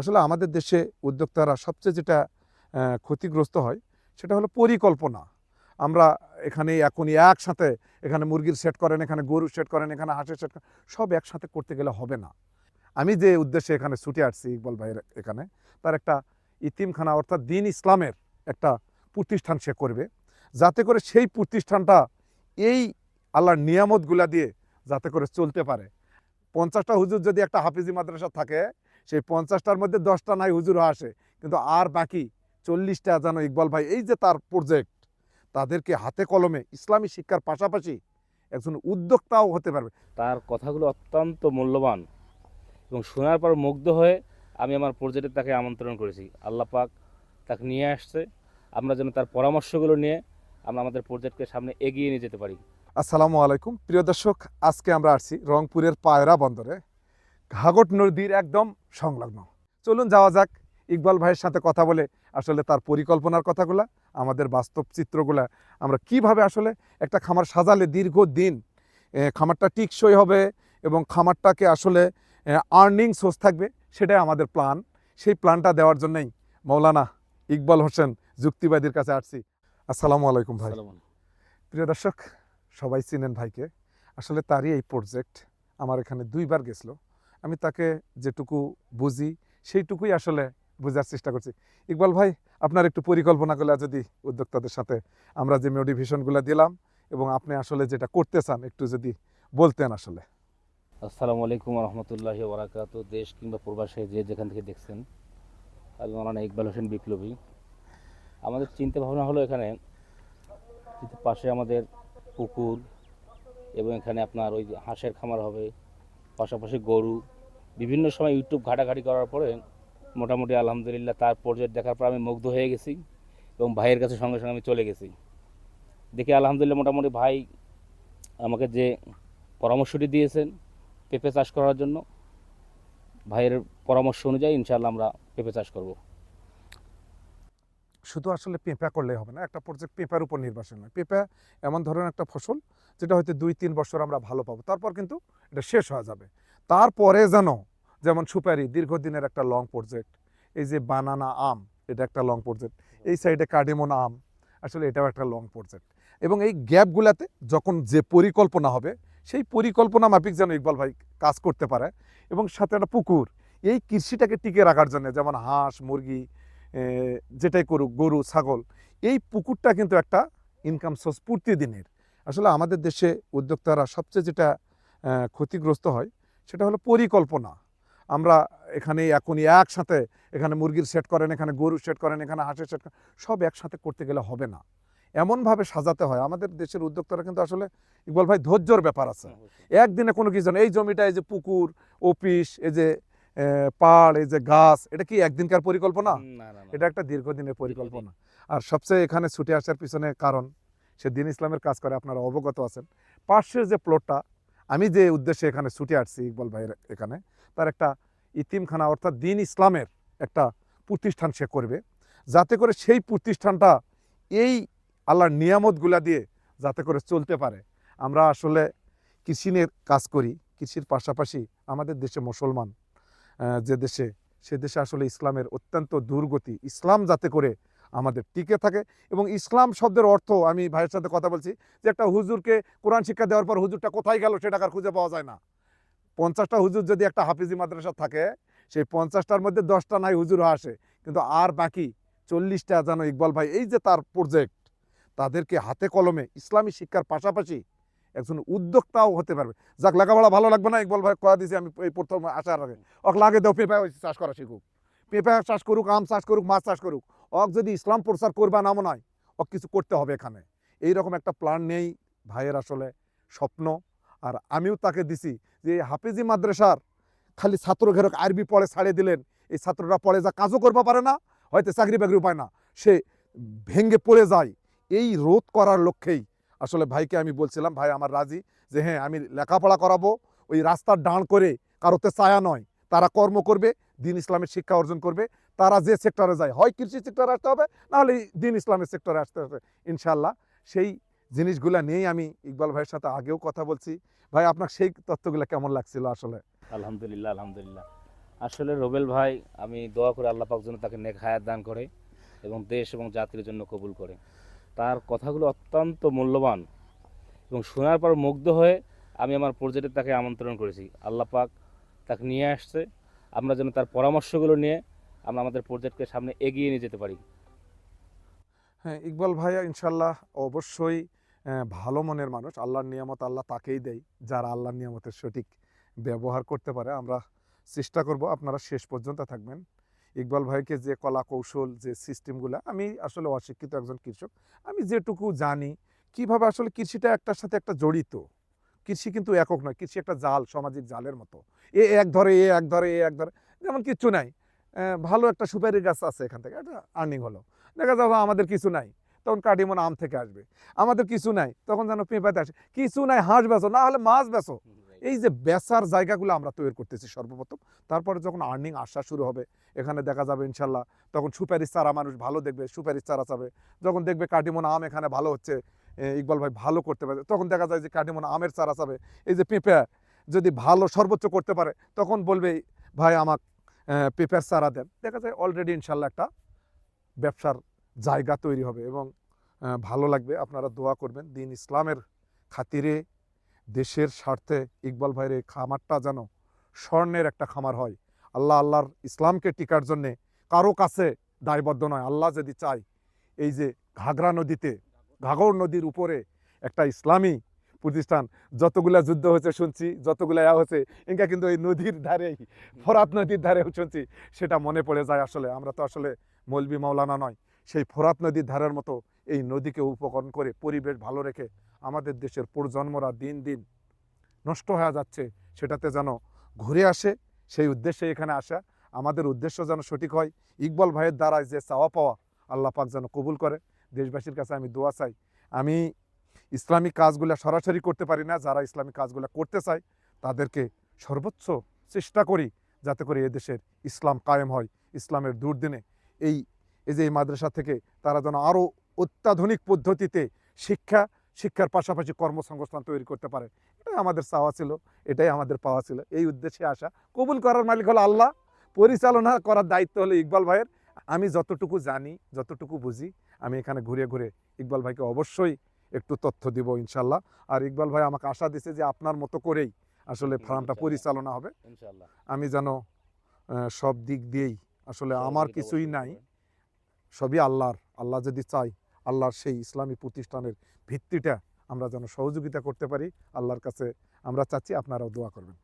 আসলে আমাদের দেশে উদ্যোক্তারা সবচেয়ে যেটা ক্ষতিগ্রস্ত হয় সেটা হলো পরিকল্পনা। আমরা এখানে এখনই একসাথে এখানে মুরগির সেট করেন, এখানে গরুর সেট করেন, এখানে হাঁসের সেট করেন, সব একসাথে করতে গেলে হবে না। আমি যে উদ্দেশ্যে এখানে ছুটে আসছি ইকবাল ভাইয়ের এখানে, তার একটা ইতিমখানা অর্থাৎ দিন ইসলামের একটা প্রতিষ্ঠান সে করবে। যাতে করে সেই প্রতিষ্ঠানটা এই আল্লাহর নিয়ামতগুলা দিয়ে যাতে করে চলতে পারে। পঞ্চাশটা হুজুর যদি একটা হাফিজি মাদ্রাসা থাকে সেই পঞ্চাশটার মধ্যে দশটা নাই হুজুর আসে। কিন্তু আর বাকি চল্লিশটা যেন ইকবাল ভাই এই যে তার প্রজেক্ট তাদেরকে হাতে কলমে ইসলামী শিক্ষার পাশাপাশি একজন উদ্যোক্তাও হতে পারবে। তার কথাগুলো অত্যন্ত মূল্যবান এবং শোনার পর মুগ্ধ হয়ে আমি আমার প্রজেক্টে তাকে আমন্ত্রণ করেছি। আল্লাহ পাক তাকে নিয়ে আসছে। আমরা যেন তার পরামর্শগুলো নিয়ে আমরা আমাদের প্রজেক্টকে সামনে এগিয়ে নিয়ে যেতে পারি। আসসালামু আলাইকুম। প্রিয় দর্শক আজকে আমরা আসছি রংপুরের পায়রা বন্দরে। ঘাগট নদীর একদম সংলগ্ন। চলুন যাওয়া যাক ইকবাল ভাইয়ের সাথে কথা বলে আসলে তার পরিকল্পনার কথাগুলা আমাদের বাস্তব চিত্রগুলা আমরা কীভাবে আসলে একটা খামার সাজালে দীর্ঘ দিন খামারটা টিকসই হবে এবং খামারটাকে আসলে আর্নিং সোর্স থাকবে সেটাই আমাদের প্ল্যান সেই প্ল্যানটা দেওয়ার জন্যই মৌলানা ইকবাল হোসেন যুক্তিবাদীর কাছে আসছি। আসসালামু আলাইকুম ভাই। প্রিয় দর্শক সবাই চিনেন ভাইকে। আসলে তারই এই প্রজেক্ট আমার এখানে দুইবার গেছিল। আমি তাকে যেটুকু বুঝি, সেইটুকুই আসলে বোঝার চেষ্টা করছি। ইকবাল ভাই, আপনার একটু পরিকল্পনা করলে যদি উদ্যোক্তাদের সাথে আমরা যে মোটিভেশনগুলো দিলাম এবং আপনি আসলে যেটা করতে চান, একটু যদি বলতেন আসলে। আসসালামু আলাইকুম রহমতুল্লাহ ওরাকাত দেশ কিংবা প্রবাসে যে যেখান থেকে দেখছেন, আমি মৌলানা ইকবাল হোসেন বিপ্লবী। আমাদের চিন্তা ভাবনা হলো এখানে পাশে আমাদের পুকুর এবং এখানে আপনার ওই হাঁসের খামার হবে পাশাপাশি গরু, বিভিন্ন সময় ইউটিউব ঘাটাঘাটি করার পরে মোটামুটি আলহামদুলিল্লাহ তার পর্যায়ে দেখার পর আমি মুগ্ধ হয়ে গেছি এবং ভাইয়ের কাছে সঙ্গে সঙ্গে আমি চলে গেছি। দেখি আলহামদুলিল্লাহ মোটামুটি ভাই আমাকে যে পরামর্শটি দিয়েছেন পেঁপে চাষ করার জন্য, ভাইয়ের পরামর্শ অনুযায়ী ইনশাআল্লাহ আমরা পেঁপে চাষ করব। শুধু আসলে পেঁপা করলেই হবে না, একটা প্রজেক্ট পেঁপার উপর নির্ভরশীল নয়। পেঁপা এমন ধরনের একটা ফসল যেটা হয়তো দুই, তিন বছর আমরা ভালো পাবো, তারপর কিন্তু এটা শেষ হয়ে যাবে। তারপরে যেন, যেমন সুপারি, দীর্ঘদিনের একটা লং প্রজেক্ট এই যে বানানা আম, এটা একটা লং প্রজেক্ট এই সাইডে কার্ডিমন আম, আসলে এটাও একটা লং প্রজেক্ট এবং এই গ্যাপগুলাতে যখন যে পরিকল্পনা হবে, সেই পরিকল্পনা মাফিক যেন ইকবাল ভাই কাজ করতে পারে এবং সাথে একটা পুকুর, এই কৃষিটাকে টিকে রাখার জন্য, যেমন হাঁস, মুরগি যেটাই করুক গরু ছাগল এই পুকুরটা কিন্তু একটা ইনকাম সোর্স প্রতিদিনের আসলে আমাদের দেশে উদ্যোক্তারা সবচেয়ে যেটা ক্ষতিগ্রস্ত হয় সেটা হলো পরিকল্পনা। আমরা এখানে এখনই একসাথে এখানে মুরগির সেট করেন এখানে গরু সেট করেন এখানে হাঁসের সেট করেন সব একসাথে করতে গেলে হবে না। এমনভাবে সাজাতে হয়। আমাদের দেশের উদ্যোক্তারা কিন্তু আসলে ইকবাল ভাই ধৈর্যর ব্যাপার আছে। একদিনে কোনো কিছু এই জমিটা এই যে পুকুর অফিস এই যে পাড় এই যে গাছ এটা কি একদিনকার পরিকল্পনা? এটা একটা দীর্ঘদিনের পরিকল্পনা। আর সবচেয়ে এখানে ছুটে আসার পিছনে কারণ সে দিন ইসলামের কাজ করে আপনারা অবগত আছেন। পাশের যে প্লটটা আমি যে উদ্দেশ্যে এখানে ছুটে আসছি ইকবাল ভাইয়ের এখানে তার একটা ইতিমখানা অর্থাৎ দিন ইসলামের একটা প্রতিষ্ঠান সে করবে। যাতে করে সেই প্রতিষ্ঠানটা এই আল্লাহর নিয়ামতগুলা দিয়ে যাতে করে চলতে পারে। আমরা আসলে কৃষি নিয়ে কাজ করি কৃষির পাশাপাশি আমাদের দেশে মুসলমান। যে দেশে, সে দেশে আসলে ইসলামের অত্যন্ত দুর্গতি, ইসলাম যাতে করে আমাদের টিকে থাকে এবং ইসলাম শব্দের অর্থ আমি ভাইয়ের সাথে কথা বলছি যে একটা হুজুরকে কোরআন শিক্ষা দেওয়ার পর হুজুরটা কোথায় গেল সেটা আর খুঁজে পাওয়া যায় না। পঞ্চাশটা হুজুর যদি একটা হাফিজি মাদ্রাসা থাকে, সেই পঞ্চাশটার মধ্যে দশটা নাই হুজুর আসে। কিন্তু আর বাকি চল্লিশটা যেন ইকবাল ভাই, এই যে তার প্রজেক্ট তাদেরকে হাতে কলমে ইসলামী শিক্ষার পাশাপাশি একজন উদ্যোক্তাও হতে পারবে। যাক, লেখাপড়া ভালো লাগবে না, ইকবাল ভাই কয়া দিয়েছি আমি এই প্রথম আসার আগে। অক লাগে দেও, পেঁপা চাষ করা শিখুক। পেঁপা চাষ করুক, আম চাষ করুক, মাছ চাষ করুক। অক যদি ইসলাম প্রচার করবা নামও নয় অক কিছু করতে হবে এখানে। এই রকম একটা প্ল্যান নেই ভাইয়ের আসলে স্বপ্ন। আর আমিও তাকে দিছি যে হাফিজি মাদ্রাসার খালি ছাত্র ঘেরক আরবি পড়ে ছাড়িয়ে দিলেন। এই ছাত্ররা পড়ে যা কাজও করবা পারে না, হয়তো চাকরি বাকরি পায় না। সে ভেঙ্গে পড়ে যায়। এই রোধ করার লক্ষ্যেই আসলে ভাইকে আমি বলছিলাম, ভাই, আমার রাজি যে হ্যাঁ আমি লেখাপড়া করাবো। ওই রাস্তার ডান করে কারোতে ছায়া নয়। তারা কর্ম করবে, দিন ইসলামের শিক্ষা অর্জন করবে। তারা যে সেক্টরে যায়, হয় কৃষি সেক্টরে আসতে হবে নাহলে দিন ইসলামের সেক্টরে আসতে হবে ইনশাল্লাহ সেই জিনিসগুলো নিয়েই আমি ইকবাল ভাইয়ের সাথে আগেও কথা বলছি। ভাই, আপনার সেই তথ্যগুলো কেমন লাগছিল আসলে? আলহামদুলিল্লাহ আলহামদুলিল্লাহ। আসলে রোবেল ভাই, আমি দোয়া করে আল্লাহ পাক যেন তাকে নেক হায়াত দান করে এবং দেশ এবং জাতির জন্য কবুল করে। তার কথাগুলো অত্যন্ত মূল্যবান এবং শোনার পর মুগ্ধ হয়ে আমি আমার প্রজেক্টে তাকে আমন্ত্রণ করেছি। আল্লাহ পাক তাকে নিয়ে আসছে। আমরা যেন তার পরামর্শগুলো নিয়ে আমরা আমাদের প্রজেক্টকে সামনে এগিয়ে নিয়ে যেতে পারি। হ্যাঁ ইকবাল ভাইয়া ইনশাল্লাহ অবশ্যই ভালো মনের মানুষ। আল্লাহর নিয়ামত আল্লাহ তাকেই দেয়, যারা আল্লাহর নিয়ামতের সঠিক ব্যবহার করতে পারে। আমরা চেষ্টা করব আপনারা শেষ পর্যন্ত থাকবেন। ইকবাল ভাইকে যে কলা কৌশল, যে সিস্টেমগুলো আমি আসলে অশিক্ষিত একজন কৃষক, আমি যেটুকু জানি, কীভাবে আসলে কৃষিটা একটার সাথে একটা জড়িত? কৃষি কিন্তু একক নয়, কৃষি একটা জাল, সামাজিক জালের মতো। এ এক ধরে, এ এক ধরে, এ এক ধরে, যেমন কিচ্ছু নাই। ভালো একটা সুপারি গাছ আছে এখান থেকে একটা আর্নিং হলো। দেখা যাবে আমাদের কিছু নাই, তখন কাটিমন আম থেকে আসবে। আমাদের কিছু নাই, তখন যেন পেঁপাতে আসে। কিছু নাই, হাঁস বেচো, না হলে মাছ বেচো। এই যে বেচার জায়গাগুলো আমরা তৈরি করতেছি সর্বপ্রথম, তারপরে যখন আর্নিং আসা শুরু হবে, এখানে দেখা যাবে ইনশাল্লাহ, তখন সুপারিশ চারা মানুষ ভালো দেখবে সুপারিশ চারা চাবে। যখন দেখবে কাটিমন আম এখানে ভালো হচ্ছে ইকবাল ভাই ভালো করতে পারে, তখন দেখা যায় যে কাটিমন আমের চারা চাবে। এই যে পেঁপে, যদি ভালো সর্বোচ্চ করতে পারে, তখন বলবে, ভাই আমাকে পেঁপের চারা দেন। দেখা যায় অলরেডি ইনশাল্লাহ একটা ব্যবসার জায়গা তৈরি হবে এবং ভালো লাগবে। আপনারা দোয়া করবেন, দিন ইসলামের খাতিরে দেশের স্বার্থে ইকবাল ভাইয়ের এই খামারটা যেন স্বর্ণের একটা খামার হয়। আল্লাহ আল্লাহর ইসলামকে টিকার জন্যে কারও কাছে দায়বদ্ধ নয়। আল্লাহ যদি চায় এই যে ঘাগরা নদীতে ঘাগর নদীর উপরে একটা ইসলামী প্রতিষ্ঠান, যতগুলা যুদ্ধ হয়েছে শুনছি, যতগুলা ইয়া হয়েছে, ইনকা কিন্তু এই নদীর ধারেই, ফরাত নদীর ধারে শুনছি, সেটা মনে পড়ে যায় আসলে। আমরা তো আসলে মৌলবি মাওলানা নয়, সেই ফোরাত নদীর ধারের মতো এই নদীকে উপকরণ করে পরিবেশ ভালো রেখে আমাদের দেশের প্রজন্মরা দিন দিন নষ্ট হয়ে যাচ্ছে, সেটাতে যেন ঘুরে আসে, সেই উদ্দেশ্যে এখানে আসা। আমাদের উদ্দেশ্য যেন সঠিক হয়। ইকবাল ভাইয়ের দ্বারাই যে চাওয়া পাওয়া আল্লাহ পাক যেন কবুল করে। দেশবাসীর কাছে আমি দোয়া চাই। আমি ইসলামিক কাজগুলো সরাসরি করতে পারি না। যারা ইসলামিক কাজগুলো করতে চায়, তাদেরকে সর্বোচ্চ চেষ্টা করি যাতে করে এদেশের ইসলাম কায়েম হয়। ইসলামের দুর্দিনে এই এই যে এই মাদ্রাসা থেকে তারা যেন আরও অত্যাধুনিক পদ্ধতিতে শিক্ষা শিক্ষার পাশাপাশি কর্মসংস্থান তৈরি করতে পারে। এটাই আমাদের চাওয়া ছিল এটাই আমাদের পাওয়া ছিল। এই উদ্দেশ্যে আসা। কবুল করার মালিক হলো আল্লাহ। পরিচালনা করার দায়িত্ব হলো ইকবাল ভাইয়ের। আমি যতটুকু জানি যতটুকু বুঝি আমি এখানে ঘুরে ঘুরে ইকবাল ভাইকে অবশ্যই একটু তথ্য দিব ইনশাল্লাহ আর ইকবাল ভাই আমাকে আশা দিছে যে আপনার মতো করেই আসলে ফার্মটা পরিচালনা হবে। আমি যেন সব দিক দিয়েই আসলে আমার কিছুই নাই সবই আল্লাহর। আল্লাহ যদি চাই আল্লাহর সেই ইসলামী প্রতিষ্ঠানের ভিত্তিটা আমরা যেন সহযোগিতা করতে পারি, আল্লাহর কাছে আমরা চাচ্ছি আপনারাও দোয়া করবেন।